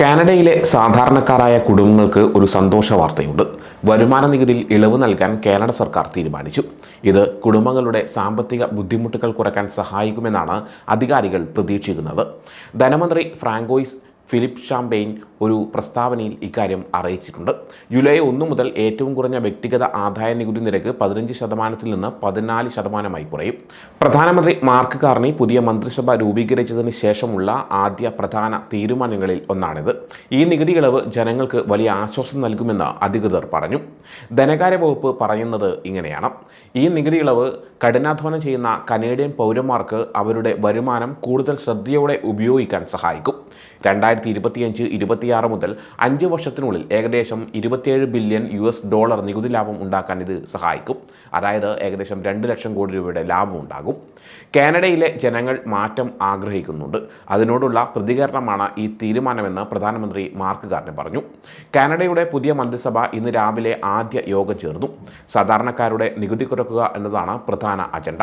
കാനഡയിലെ സാധാരണക്കാരായ കുടുംബങ്ങൾക്ക് ഒരു സന്തോഷ വാർത്തയുണ്ട്. വരുമാന നികുതിയിൽ ഇളവ് നൽകാൻ കാനഡ സർക്കാർ തീരുമാനിച്ചു. ഇത് കുടുംബങ്ങളുടെ സാമ്പത്തിക ബുദ്ധിമുട്ടുകൾ കുറയ്ക്കാൻ സഹായിക്കുമെന്നാണ് അധികാരികൾ പ്രതീക്ഷിക്കുന്നത്. ധനമന്ത്രി ഫ്രാങ്കോയിസ് ഫിലിപ്പ് ഷാംപെയിൻ ഒരു പ്രസ്താവനയിൽ ഇക്കാര്യം അറിയിച്ചിട്ടുണ്ട്. ജൂലൈ ഒന്ന് മുതൽ ഏറ്റവും കുറഞ്ഞ വ്യക്തിഗത ആദായ നികുതി നിരക്ക് പതിനഞ്ച് ശതമാനത്തിൽ നിന്ന് പതിനാല് ശതമാനമായി കുറയും. പ്രധാനമന്ത്രി മാർക്ക് കാർണി പുതിയ മന്ത്രിസഭ രൂപീകരിച്ചതിന് ശേഷമുള്ള ആദ്യ പ്രധാന തീരുമാനങ്ങളിൽ ഒന്നാണിത്. ഈ നികുതി ഇളവ് ജനങ്ങൾക്ക് വലിയ ആശ്വാസം നൽകുമെന്ന് അധികൃതർ പറഞ്ഞു. ധനകാര്യ വകുപ്പ് പറയുന്നത് ഇങ്ങനെയാണ്. ഈ നികുതി ഇളവ് കഠിനാധ്വാനം ചെയ്യുന്ന കനേഡിയൻ പൗരന്മാർക്ക് അവരുടെ വരുമാനം കൂടുതൽ ശ്രദ്ധയോടെ ഉപയോഗിക്കാൻ സഹായിക്കും. രണ്ടായിരത്തി ഇരുപത്തിയഞ്ച് ഇരുപത്തിയാറ് മുതൽ അഞ്ച് വർഷത്തിനുള്ളിൽ ഏകദേശം ഇരുപത്തിയേഴ് ബില്യൺ യു എസ് ഡോളർ നികുതി ലാഭം ഉണ്ടാക്കാൻ ഇത് സഹായിക്കും. അതായത് ഏകദേശം രണ്ട് ലക്ഷം കോടി രൂപയുടെ ലാഭം ഉണ്ടാകും. കാനഡയിലെ ജനങ്ങൾ മാറ്റം ആഗ്രഹിക്കുന്നുണ്ട്. അതിനോടുള്ള പ്രതികരണമാണ് ഈ തീരുമാനമെന്ന് പ്രധാനമന്ത്രി മാർക്ക് ഗാർഡൻ പറഞ്ഞു. കാനഡയുടെ പുതിയ മന്ത്രിസഭ ഇന്ന് രാവിലെ ആദ്യ യോഗം ചേർന്നു. സാധാരണക്കാരുടെ നികുതി കുറക്കുക എന്നതാണ് പ്രധാന അജണ്ട.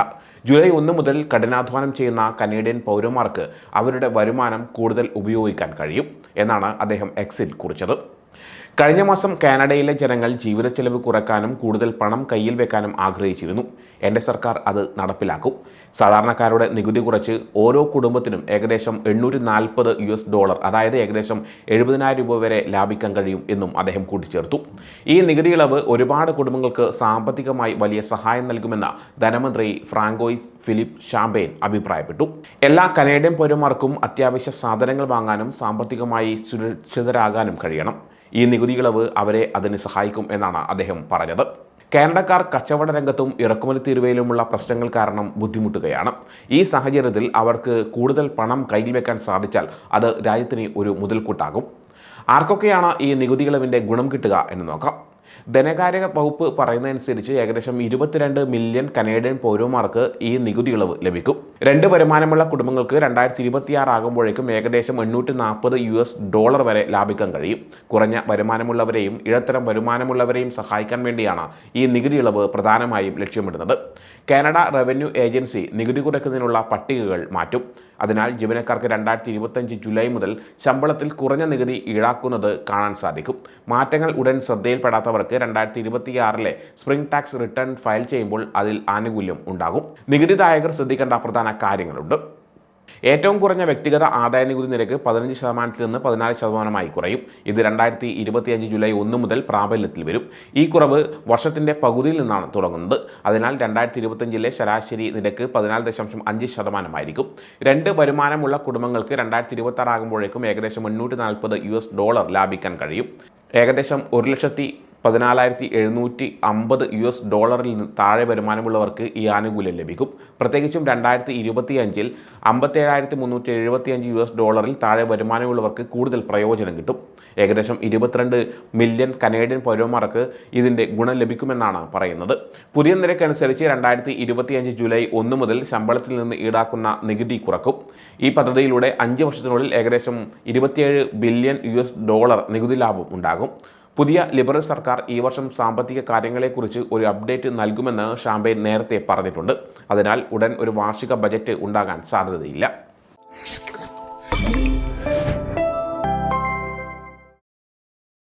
ജൂലൈ ഒന്ന് മുതൽ കഠിനാധ്വാനം ചെയ്യുന്ന കനേഡിയൻ പൗരന്മാർക്ക് അവരുടെ വരുമാനം കൂടുതൽ ഉപയോഗിക്കാൻ കഴിയും എന്നാണ് അദ്ദേഹം എക്സിൽ കുറിച്ചത്. കഴിഞ്ഞ മാസം കാനഡയിലെ ജനങ്ങൾ ജീവിത ചെലവ് കുറയ്ക്കാനും കൂടുതൽ പണം കയ്യിൽ വെക്കാനും ആഗ്രഹിച്ചിരുന്നു. എന്റെ സർക്കാർ അത് നടപ്പിലാക്കും. സാധാരണക്കാരുടെ നികുതി കുറച്ച് ഓരോ കുടുംബത്തിനും ഏകദേശം എണ്ണൂറ്റി നാൽപ്പത് യു എസ് ഡോളർ അതായത് ഏകദേശം എഴുപതിനായിരം രൂപ വരെ ലാഭിക്കാൻ കഴിയും എന്നും അദ്ദേഹം കൂട്ടിച്ചേർത്തു. ഈ നികുതി ഇളവ് ഒരുപാട് കുടുംബങ്ങൾക്ക് സാമ്പത്തികമായി വലിയ സഹായം നൽകുമെന്ന് ധനമന്ത്രി ഫ്രാങ്കോയിസ് ഫിലിപ്പ് ഷാംബെയിൻ അഭിപ്രായപ്പെട്ടു. എല്ലാ കനേഡിയൻ പൗരന്മാർക്കും അത്യാവശ്യ സാധനങ്ങൾ വാങ്ങാനും സാമ്പത്തികമായി സുരക്ഷിതരാകാനും കഴിയണം. ഈ നികുതി ഇളവ് അവരെ അതിന് സഹായിക്കും എന്നാണ് അദ്ദേഹം പറഞ്ഞത്. കാനഡക്കാർ കച്ചവട രംഗത്തും ഇറക്കുമതി തീരുവയിലുമുള്ള പ്രശ്നങ്ങൾ കാരണം ബുദ്ധിമുട്ടുകയാണ്. ഈ സാഹചര്യത്തിൽ അവർക്ക് കൂടുതൽ പണം കയ്യിൽ വെക്കാൻ സാധിച്ചാൽ അത് രാജ്യത്തിന് ഒരു മുതൽക്കൂട്ടാകും. ആർക്കൊക്കെയാണ് ഈ നികുതി ഇളവിന്റെ ഗുണം കിട്ടുക എന്ന് നോക്കാം. ധനകാര്യ വകുപ്പ് പറയുന്നതനുസരിച്ച് ഏകദേശം ഇരുപത്തിരണ്ട് മില്യൺ കനേഡിയൻ പൗരന്മാർക്ക് ഈ നികുതി ഇളവ് ലഭിക്കും. രണ്ട് വരുമാനമുള്ള കുടുംബങ്ങൾക്ക് രണ്ടായിരത്തി ഇരുപത്തിയാറ് ആകുമ്പോഴേക്കും ഏകദേശം എണ്ണൂറ്റി നാൽപ്പത് യു എസ് ഡോളർ വരെ ലാഭിക്കാൻ കഴിയും. കുറഞ്ഞ വരുമാനമുള്ളവരെയും ഇടത്തരം വരുമാനമുള്ളവരെയും സഹായിക്കാൻ വേണ്ടിയാണ് ഈ നികുതി ഇളവ് പ്രധാനമായും ലക്ഷ്യമിടുന്നത്. കാനഡ റവന്യൂ ഏജൻസി നികുതി കുറയ്ക്കുന്നതിനുള്ള പട്ടികകൾ മാറ്റും. അതിനാൽ ജീവനക്കാർക്ക് രണ്ടായിരത്തി ഇരുപത്തഞ്ച് ജൂലൈ മുതൽ ശമ്പളത്തിൽ കുറഞ്ഞ നികുതി ഈടാക്കുന്നത് കാണാൻ സാധിക്കും. മാറ്റങ്ങൾ ഉടൻ ശ്രദ്ധയിൽപ്പെടാത്തവർക്ക് രണ്ടായിരത്തി ഇരുപത്തിയാറിലെ സ്പ്രിംഗ് ടാക്സ് റിട്ടേൺ ഫയൽ ചെയ്യുമ്പോൾ അതിൽ ആനുകൂല്യം ഉണ്ടാകും. നികുതിദായകർ ശ്രദ്ധിക്കേണ്ട പ്രധാന കാര്യങ്ങളുണ്ട്. ഏറ്റവും കുറഞ്ഞ വ്യക്തിഗത ആദായ നികുതി നിരക്ക് പതിനഞ്ച് ശതമാനത്തിൽ നിന്ന് പതിനാല് ശതമാനമായി കുറയും. ഇത് രണ്ടായിരത്തി ഇരുപത്തിയഞ്ച് ജൂലൈ ഒന്ന് മുതൽ പ്രാബല്യത്തിൽ വരും. ഈ കുറവ് വർഷത്തിന്റെ പകുതിയിൽ നിന്നാണ് തുടങ്ങുന്നത്. അതിനാൽ രണ്ടായിരത്തി ഇരുപത്തഞ്ചിലെ ശരാശരി നിരക്ക് പതിനാല് ദശാംശം അഞ്ച് ശതമാനമായിരിക്കും. രണ്ട് വരുമാനമുള്ള കുടുംബങ്ങൾക്ക് രണ്ടായിരത്തി ഇരുപത്തി ആകുമ്പോഴേക്കും ഏകദേശം മുന്നൂറ്റി നാൽപ്പത് യു എസ് ഡോളർ ലാഭിക്കാൻ കഴിയും. ഏകദേശം ഒരു ലക്ഷത്തി പതിനാലായിരത്തി എഴുന്നൂറ്റി അമ്പത് യു എസ് ഡോളറിൽ നിന്ന് താഴെ വരുമാനമുള്ളവർക്ക് ഈ ആനുകൂല്യം ലഭിക്കും. പ്രത്യേകിച്ചും രണ്ടായിരത്തി ഇരുപത്തി അഞ്ചിൽ അമ്പത്തേഴായിരത്തി മുന്നൂറ്റി എഴുപത്തി അഞ്ച് യു എസ് ഡോളറിൽ താഴെ വരുമാനമുള്ളവർക്ക് കൂടുതൽ പ്രയോജനം കിട്ടും. ഏകദേശം ഇരുപത്തിരണ്ട് മില്യൺ കനേഡിയൻ പൗരന്മാർക്ക് ഇതിന്റെ ഗുണം ലഭിക്കുമെന്നാണ് പറയുന്നത്. പുതിയ നിരക്കനുസരിച്ച് രണ്ടായിരത്തി ഇരുപത്തിയഞ്ച് ജൂലൈ ഒന്ന് മുതൽ ശമ്പളത്തിൽ നിന്ന് ഈടാക്കുന്ന നികുതി കുറക്കും. ഈ പദ്ധതിയിലൂടെ അഞ്ച് വർഷത്തിനുള്ളിൽ ഏകദേശം ഇരുപത്തിയേഴ് ബില്യൺ യു ഡോളർ നികുതി ലാഭം ഉണ്ടാകും. പുതിയ ലിബറൽ സർക്കാർ ഈ വർഷം സാമ്പത്തിക കാര്യങ്ങളെക്കുറിച്ച് ഒരു അപ്ഡേറ്റ് നൽകുമെന്ന് ഷാംബെ നേരത്തെ പറഞ്ഞിട്ടുണ്ട്. അതിനാൽ ഉടൻ ഒരു വാർഷിക ബജറ്റ് ഉണ്ടാകാൻ സാധ്യതയില്ല.